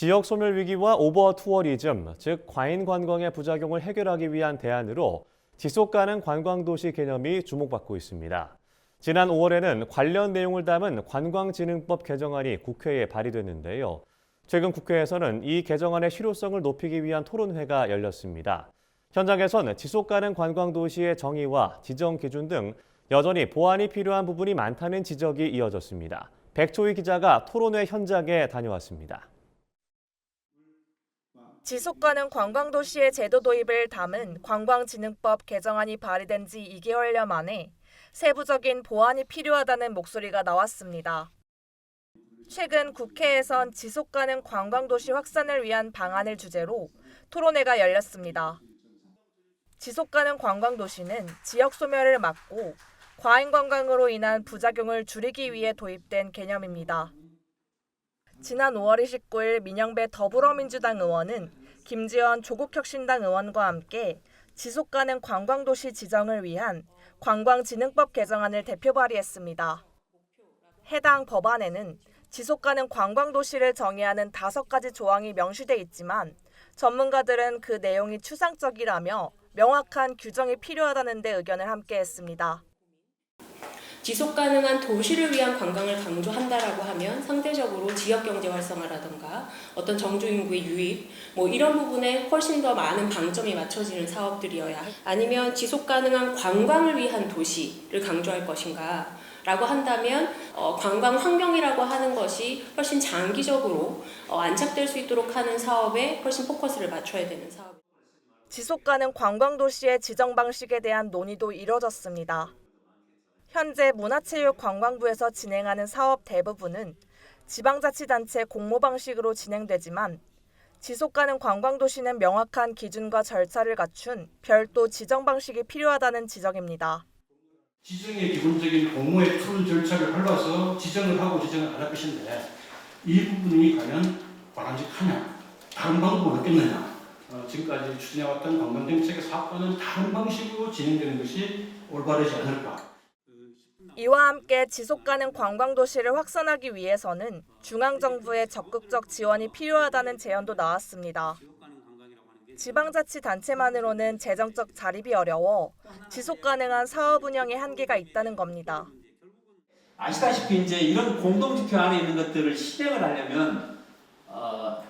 지역 소멸 위기와 오버 투어리즘, 즉 과잉 관광의 부작용을 해결하기 위한 대안으로 지속 가능 관광 도시 개념이 주목받고 있습니다. 지난 5월에는 관련 내용을 담은 관광진흥법 개정안이 국회에 발의됐는데요. 최근 국회에서는 이 개정안의 실효성을 높이기 위한 토론회가 열렸습니다. 현장에선 지속 가능 관광 도시의 정의와 지정 기준 등 여전히 보완이 필요한 부분이 많다는 지적이 이어졌습니다. 백초희 기자가 토론회 현장에 다녀왔습니다. 지속 가능 관광 도시의 제도 도입을 담은 관광진흥법 개정안이 발의된 지 2개월여 만에 세부적인 보완이 필요하다는 목소리가 나왔습니다. 최근 국회에선 지속 가능 관광 도시 확산을 위한 방안을 주제로 토론회가 열렸습니다. 지속 가능 관광 도시는 지역 소멸을 막고 과잉 관광으로 인한 부작용을 줄이기 위해 도입된 개념입니다. 지난 5월 29일 민영배 더불어민주당 의원은 김지원 조국혁신당 의원과 함께 지속 가능 관광도시 지정을 위한 관광진흥법 개정안을 대표 발의했습니다. 해당 법안에는 지속 가능 관광도시를 정의하는 다섯 가지 조항이 명시돼 있지만 전문가들은 그 내용이 추상적이라며 명확한 규정이 필요하다는 데 의견을 함께했습니다. 지속 가능한 도시를 위한 관광을 강조한다라고 하면 상대적으로 지역 경제 활성화라든가 어떤 정주 인구의 유입 뭐 이런 부분에 훨씬 더 많은 방점이 맞춰지는 사업들이어야 할- 아니면 지속 가능한 관광을 위한 도시를 강조할 것인가 라고 한다면 어, 관광 환경이라고 하는 것이 훨씬 장기적으로 어, 안착될 수 있도록 하는 사업에 훨씬 포커스를 맞춰야 되는 사업. 지속 가능 관광 도시의 지정 방식에 대한 논의도 이뤄졌습니다. 현재 문화체육관광부에서 진행하는 사업 대부분은 지방자치단체 공모 방식으로 진행되지만 지속가능 관광도시는 명확한 기준과 절차를 갖춘 별도 지정 방식이 필요하다는 지적입니다. 지정의 기본적인 공모의 푸른 절차를 밟아서 지정을 하고 지정을 안 할 것인데 이 부분이 과연 바람직하냐 다른 방법은 없겠느냐 어, 지금까지 추진해왔던 관광정책의 사업과는 다른 방식으로 진행되는 것이 올바르지 않을까 이와 함께 지속 가능 관광 도시를 확산하기 위해서는 중앙 정부의 적극적 지원이 필요하다는 제언도 나왔습니다. 지방자치단체만으로는 재정적 자립이 어려워 지속 가능한 사업 운영에 한계가 있다는 겁니다. 아시다시피 이제 이런 공동지표 안에 있는 것들을 실행을 하려면 어,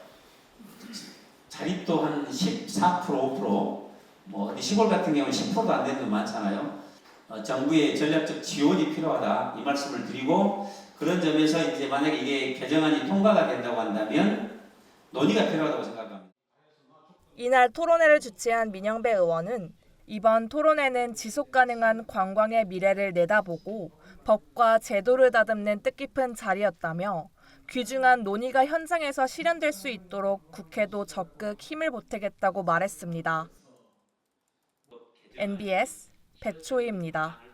자립도 한 14% 5%뭐 어디 시골 같은 경우는 10%도 안 되는 데 많잖아요. 어, 정부의 전략적 지원이 필요하다 이 말씀을 드리고 그런 점에서 이제 만약에 이게 개정안이 통과가 된다고 한다면 논의가 필요하다고 생각합니다. 이날 토론회를 주최한 민영배 의원은 이번 토론회는 지속 가능한 관광의 미래를 내다보고 법과 제도를 다듬는 뜻깊은 자리였다며 귀중한 논의가 현장에서 실현될 수 있도록 국회도 적극 힘을 보태겠다고 말했습니다. NBS 백초희입니다.